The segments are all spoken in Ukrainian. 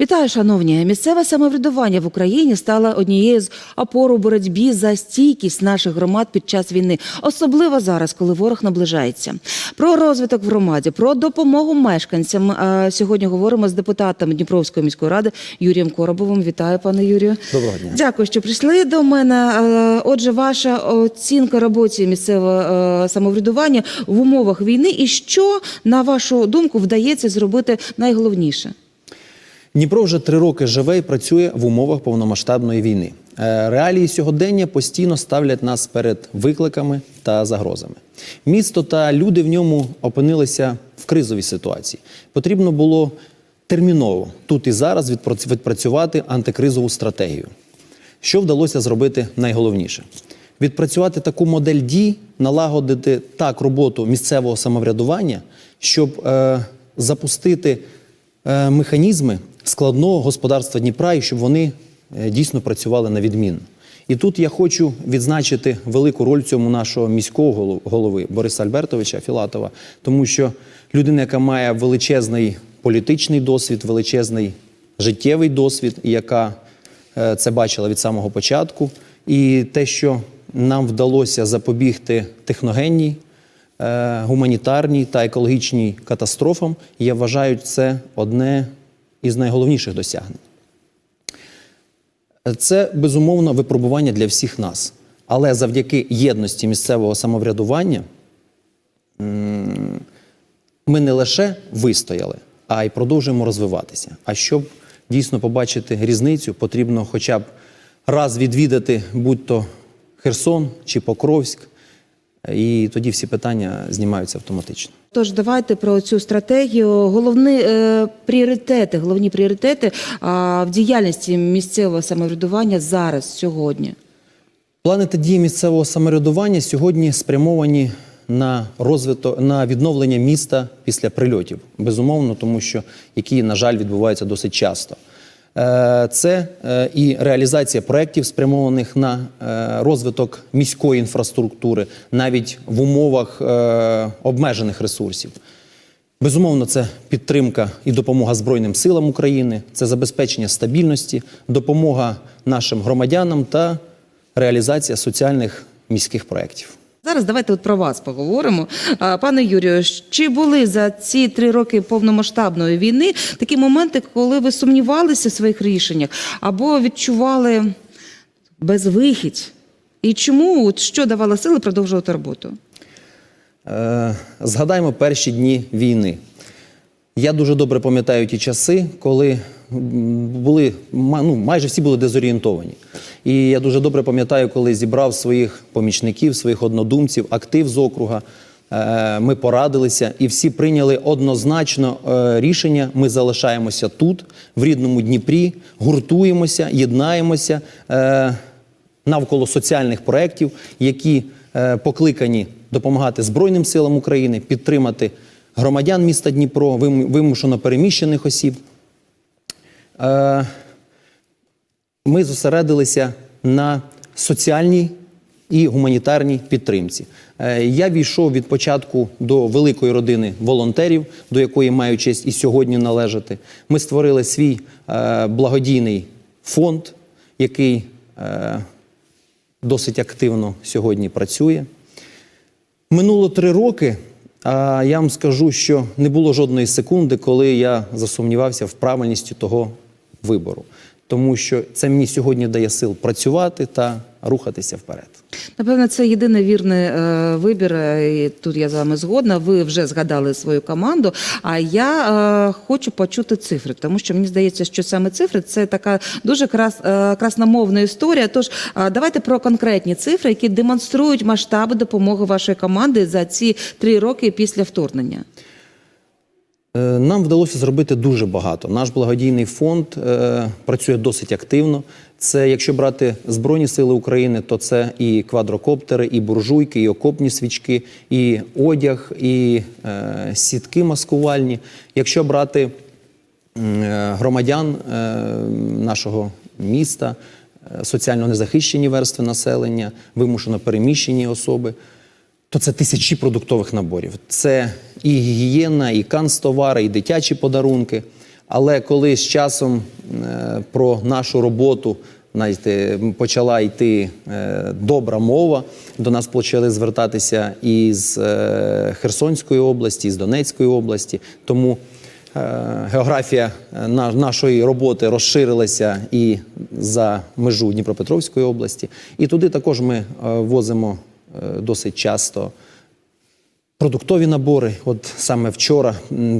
Вітаю, шановні! Місцеве самоврядування в Україні стало однією з опор у боротьбі за стійкість наших громад під час війни, особливо зараз, коли ворог наближається. Про розвиток в громаді, про допомогу мешканцям. е, Сьогодні говоримо з депутатом Дніпровської міської ради Юрієм Коробовим. Вітаю, пане Юрію. Доброго дня. Дякую, що прийшли до мене. Е, Отже, ваша оцінка роботі місцевого е, самоврядування в умовах війни, і що на вашу думку вдається зробити найголовніше? Дніпро вже три роки живе і працює в умовах повномасштабної війни. Е, Реалії сьогодення постійно ставлять нас перед викликами та загрозами. Місто та люди в ньому опинилися в кризовій ситуації. Потрібно було терміново тут і зараз відпрац- відпрацювати антикризову стратегію. Що вдалося зробити найголовніше? Відпрацювати таку модель дій, налагодити так роботу місцевого самоврядування, щоб е, запустити е, механізми складного господарства Дніпра і щоб вони е, дійсно працювали на відмінно. І тут я хочу відзначити велику роль цьому нашого міського голови Бориса Альбертовича Філатова, тому що людина, яка має величезний політичний досвід, величезний життєвий досвід, яка е, це бачила від самого початку. І те, що нам вдалося запобігти техногенній, е, гуманітарній та екологічній катастрофам, я вважаю, це одне із найголовніших досягнень. Це безумовно випробування для всіх нас. Але завдяки єдності місцевого самоврядування ми не лише вистояли, а й продовжуємо розвиватися. А щоб дійсно побачити різницю, потрібно хоча б раз відвідати будь-то Херсон чи Покровськ, і тоді всі питання знімаються автоматично. Тож давайте про цю стратегію. Головні е, пріоритети, головні пріоритети а, в діяльності місцевого самоврядування зараз, сьогодні. Плани та дії місцевого самоврядування сьогодні спрямовані на розвиток на відновлення міста після прильотів. Безумовно, тому що які, на жаль, відбуваються досить часто. Е, Це е, і реалізація проєктів, спрямованих на е, розвиток міської інфраструктури, навіть в умовах обмежених ресурсів. Безумовно, це підтримка і допомога Збройним силам України, це забезпечення стабільності, допомога нашим громадянам та реалізація соціальних міських проєктів. Зараз давайте от про вас поговоримо. Пане Юрію, чи були за ці три роки повномасштабної війни такі моменти, коли ви сумнівалися в своїх рішеннях або відчували безвихідь? І чому от що давало сили продовжувати роботу? Е, Згадаємо перші дні війни. Я дуже добре пам'ятаю ті часи, коли були ну, майже всі були дезорієнтовані. І я дуже добре пам'ятаю, коли зібрав своїх помічників, своїх однодумців, актив з округа. е, Ми порадилися і всі прийняли однозначно е, рішення. Ми залишаємося тут, в рідному Дніпрі, гуртуємося, єднаємося е, навколо соціальних проєктів, які покликані допомагати Збройним силам України, підтримати громадян міста Дніпро, вим- вимушено переміщених осіб. Е, Ми зосередилися на соціальній і гуманітарній підтримці. Е, Я війшов від початку до великої родини волонтерів, до якої маю честь і сьогодні належати. Ми створили свій е, благодійний фонд, який досить активно сьогодні працює. Минуло три роки, а я вам скажу, що не було жодної секунди, коли я засумнівався в правильності того вибору. Тому що це мені сьогодні дає сил працювати та рухатися вперед. Напевно, це єдиний вірний е, вибір. е, І тут я з вами згодна. Ви вже згадали свою команду. А я е, хочу почути цифри, тому що мені здається, що саме цифри це така дуже крас, е, красномовна історія. Тож е, давайте про конкретні цифри, які демонструють масштаби допомоги вашої команди за ці три роки після вторгнення. Е, Нам вдалося зробити дуже багато. Наш благодійний фонд е, працює досить активно. Це, якщо брати Збройні Сили України, то це і квадрокоптери, і буржуйки, і окопні свічки, і одяг, і е, сітки маскувальні. Якщо брати е, громадян е, нашого міста, е, соціально незахищені верстви населення, вимушено переміщені особи, то це тисячі продуктових наборів. Це і гігієна, і канцтовари, і дитячі подарунки. Але коли з часом е, про нашу роботу знаєте, почала йти е, добра мова, до нас почали звертатися із е, Херсонської області, з Донецької області. Тому географія на- нашої роботи розширилася і за межу Дніпропетровської області. І туди також ми возимо досить часто продуктові набори. От саме вчора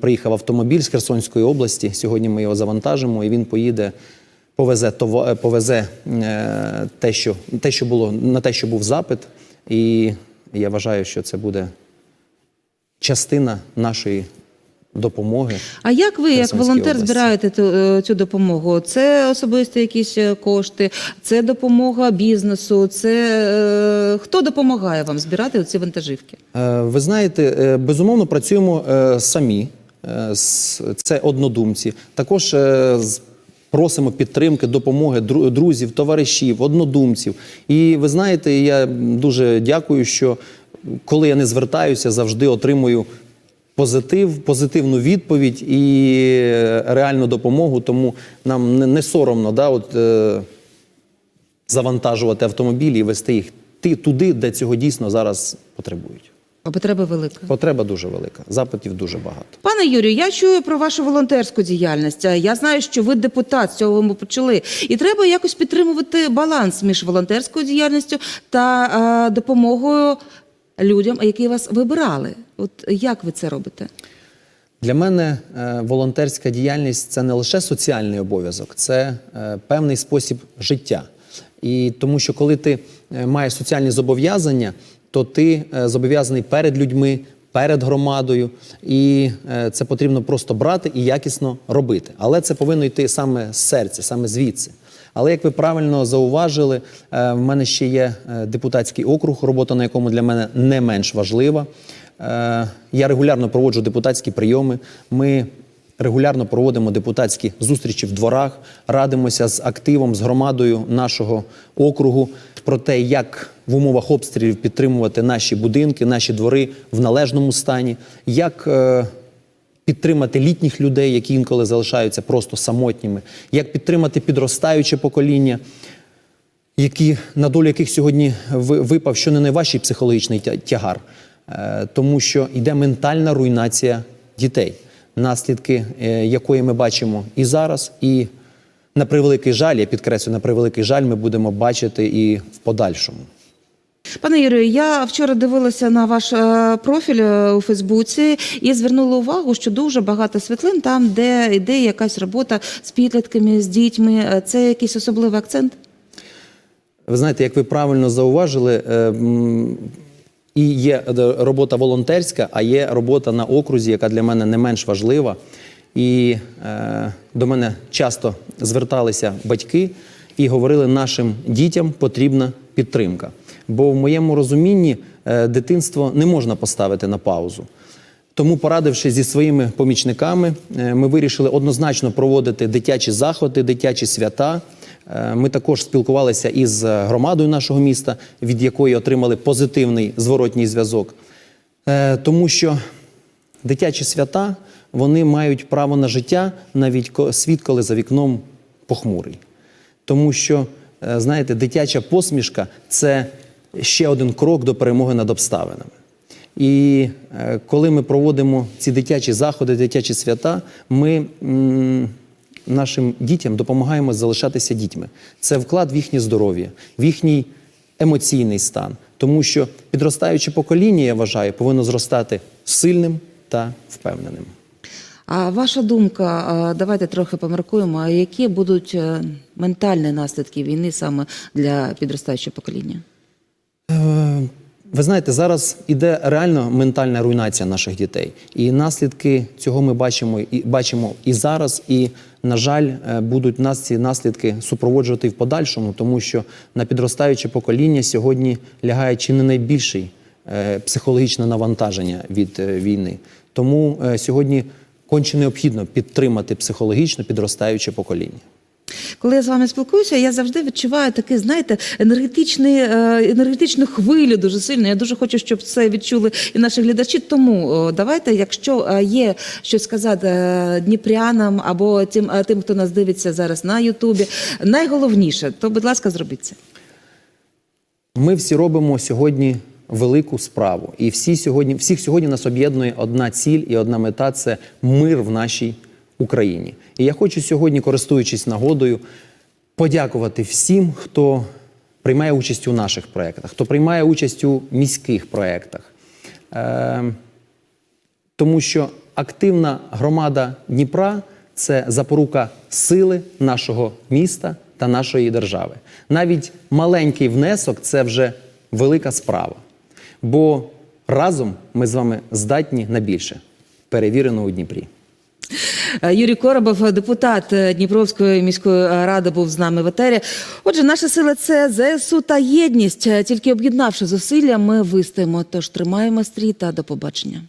приїхав автомобіль з Херсонської області. Сьогодні ми його завантажимо, і він поїде, повезе е, повезе е, те, що те, що було на те, що був запит. І я вважаю, що це буде частина нашої допомоги. А як ви, як волонтер, області. збираєте ту, е, цю допомогу? Це особисто якісь е, кошти, це допомога бізнесу, це е, хто допомагає вам збирати ці вантажівки? Е, Ви знаєте, безумовно працюємо е, самі. Це однодумці. Також з- просимо підтримки, допомоги друзів, товаришів, однодумців. І ви знаєте, я дуже дякую, що коли я не звертаюся, завжди отримую позитив, позитивну відповідь і е, реальну допомогу. Тому нам не, не соромно да, от, е, завантажувати автомобілі і вести їх ти- туди, де цього дійсно зараз потребують. А потреба велика. Потреба дуже велика, запитів дуже багато. Пане Юрію, я чую про вашу волонтерську діяльність. Я знаю, що ви депутат, з цього ми почали. І треба якось підтримувати баланс між волонтерською діяльністю та е, допомогою людям, які вас вибирали. От як ви це робите? Для мене е, волонтерська діяльність це не лише соціальний обов'язок, це е, певний спосіб життя. І тому що коли ти е, маєш соціальні зобов'язання, то ти зобов'язаний перед людьми, перед громадою, і це потрібно просто брати і якісно робити. Але це повинно йти саме з серця, саме звідси. Але як ви правильно зауважили, е, в мене ще є е, депутатський округ, робота на якому для мене не менш важлива. Е, Я регулярно проводжу депутатські прийоми. Ми регулярно проводимо депутатські зустрічі в дворах, радимося з активом, з громадою нашого округу про те, як в умовах обстрілів підтримувати наші будинки, наші двори в належному стані, як підтримати літніх людей, які інколи залишаються просто самотніми, як підтримати підростаюче покоління, які, на долю яких сьогодні ви- випав що не найважчий психологічний тягар, Е, тому що йде ментальна руйнація дітей, наслідки е, якої ми бачимо і зараз, і на превеликий жаль, я підкреслю, на превеликий жаль, ми будемо бачити і в подальшому. Пане Юрію, я вчора дивилася на ваш е, профіль е, у Фейсбуці і звернула увагу, що дуже багато світлин там, де йде якась робота з підлітками, з дітьми. Е, Це якийсь особливий акцент? Ви знаєте, як ви правильно зауважили, і є робота волонтерська, а є робота на окрузі, яка для мене не менш важлива. І до мене часто зверталися батьки і говорили, нашим дітям потрібна підтримка. Бо в моєму розумінні е, дитинство не можна поставити на паузу. Тому, порадивши зі своїми помічниками, е, ми вирішили однозначно проводити дитячі заходи, дитячі свята. Е, Ми також спілкувалися із громадою нашого міста, від якої отримали позитивний зворотній зв'язок. Тому що дитячі свята вони мають право на життя, навіть світ, коли за вікном похмурий. Тому що, знаєте, дитяча посмішка це ще один крок до перемоги над обставинами. І е, коли ми проводимо ці дитячі заходи, дитячі свята, ми нашим дітям допомагаємо залишатися дітьми. Це вклад в їхнє здоров'я, в їхній емоційний стан. Тому що підростаюче покоління, я вважаю, повинно зростати сильним та впевненим. А ваша думка, давайте трохи поміркуємо, які будуть е, ментальні наслідки війни саме для підростаючого покоління? Е, Ви знаєте, зараз іде реально ментальна руйнація наших дітей, і наслідки цього ми бачимо і бачимо і зараз. І на жаль, е, будуть нас ці наслідки супроводжувати в подальшому, тому що на підростаюче покоління сьогодні лягає чи не найбільший е, психологічне навантаження від війни. Тому сьогодні конче необхідно підтримати психологічно підростаюче покоління. Коли я з вами спілкуюся, я завжди відчуваю такий, знаєте, енергетичний, е, енергетичну хвилю дуже сильно. Я дуже хочу, щоб це відчули і наші глядачі. Тому давайте, якщо е, є щось сказати е, дніпрянам або тим, е, тим, хто нас дивиться зараз на Ютубі, найголовніше, то, будь ласка, зробіть це. Ми всі робимо сьогодні велику справу, і всі сьогодні, всіх сьогодні нас об'єднує одна ціль і одна мета це мир в нашій Україні. І я хочу сьогодні, користуючись нагодою, подякувати всім, хто приймає участь у наших проєктах, хто приймає участь у міських проєктах. Е, тому що активна громада Дніпра це запорука сили нашого міста та нашої держави. Навіть маленький внесок це вже велика справа. Бо разом ми з вами здатні на більше. Перевірено у Дніпрі. Е, Юрій Коробов, депутат е, Дніпровської міської ради, був з нами в етері. Отже, наша сила це ЗСУ та єдність. Тільки об'єднавши зусилля, ми вистоїмо. Тож тримаємо стрій та до побачення.